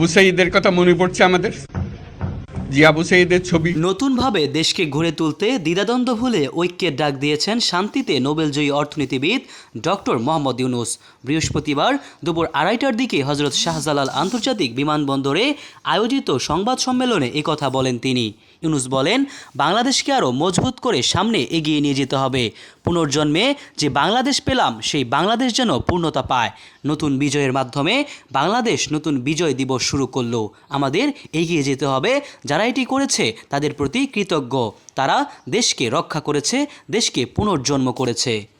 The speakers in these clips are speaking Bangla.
আবু সাইদের কথা মনে পড়ছে আমাদের? জি, আবু সাইদের ছবি। নতুনভাবে দেশকে ঘুরে তুলতে দ্বিধাদ্বন্দ্ব ভুলে ঐক্যের ডাক দিয়েছেন শান্তিতে নোবেলজয়ী অর্থনীতিবিদ ডক্টর মোহাম্মদ ইউনুস। বৃহস্পতিবার দুপুর আড়াইটার দিকে হজরত শাহজালাল আন্তর্জাতিক বিমানবন্দরে আয়োজিত সংবাদ সম্মেলনে একথা বলেন তিনি। ইউনুস বলেন, বাংলাদেশকে আরও মজবুত করে সামনে এগিয়ে নিয়ে যেতে হবে। পুনর্জন্মে যে বাংলাদেশ পেলাম, সেই বাংলাদেশ যেন পূর্ণতা পায়। নতুন বিজয়ের মাধ্যমে বাংলাদেশ নতুন বিজয় দিবস শুরু করল। আমাদের এগিয়ে যেতে হবে। যারা এটি করেছে, তাদের প্রতি কৃতজ্ঞ। তারা দেশকে রক্ষা করেছে, দেশকে পুনর্জন্ম করেছে।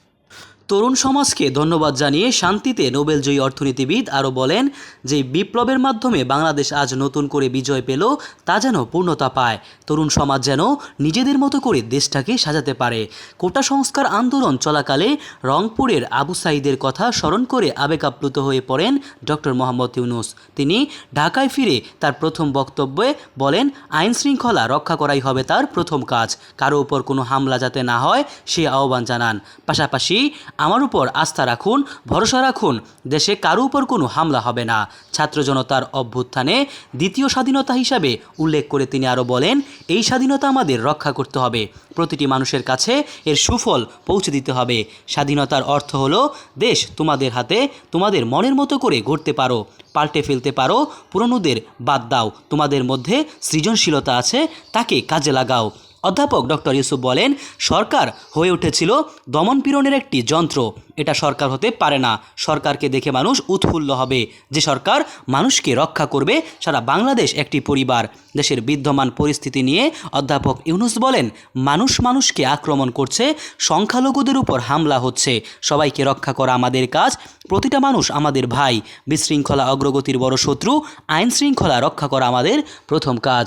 তরুণ সমাজকে ধন্যবাদ জানিয়ে শান্তিতে নোবেলজয়ী অর্থনীতিবিদ আরও বলেন, যে বিপ্লবের মাধ্যমে বাংলাদেশ আজ নতুন করে বিজয় পেল, তা যেন পূর্ণতা পায়। তরুণ সমাজ যেন নিজেদের মতো করে দেশটাকে সাজাতে পারে। কোটা সংস্কার আন্দোলন চলাকালে রংপুরের আবু সাইদের কথা স্মরণ করে আবেগাপ্লুত হয়ে পড়েন ডক্টর মোহাম্মদ ইউনুস। তিনি ঢাকায় ফিরে তার প্রথম বক্তব্যে বলেন, আইন শৃঙ্খলা রক্ষা করাই হবে তার প্রথম কাজ। কারও উপর কোনো হামলা যাতে না হয়, সে আহ্বান জানান। পাশাপাশি আমার উপর আস্থা রাখুন, ভরসা রাখুন, দেশে কারও উপর কোনো হামলা হবে না। ছাত্র জনতার অভ্যুত্থানে দ্বিতীয় স্বাধীনতা হিসাবে উল্লেখ করে তিনি আরও বলেন, এই স্বাধীনতা আমাদের রক্ষা করতে হবে। প্রতিটি মানুষের কাছে এর সুফল পৌঁছে দিতে হবে। স্বাধীনতার অর্থ হলো, দেশ তোমাদের হাতে, তোমাদের মনের মতো করে গড়তে পারো, পাল্টে ফেলতে পারো, পুরনোদের বাদ দাও। তোমাদের মধ্যে সৃজনশীলতা আছে, তাকে কাজে লাগাও। অধ্যাপক ডক্টর ইউসুফ বলেন, সরকার হয়ে উঠেছিল দমন পীড়নের একটি যন্ত্র। এটা সরকার হতে পারে না। সরকারকে দেখে মানুষ উৎফুল্ল হবে। যে সরকার মানুষকে রক্ষা করবে, সারা বাংলাদেশ একটি পরিবার। দেশের বিদ্যমান পরিস্থিতি নিয়ে অধ্যাপক ইউনুস বলেন, মানুষ মানুষকে আক্রমণ করছে, সংখ্যালঘুদের উপর হামলা হচ্ছে। সবাইকে রক্ষা করা আমাদের কাজ, প্রতিটা মানুষ আমাদের ভাই। বিশৃঙ্খলা, অগ্রগতির বড় শত্রু আইন শৃঙ্খলা রক্ষা করা আমাদের প্রথম কাজ।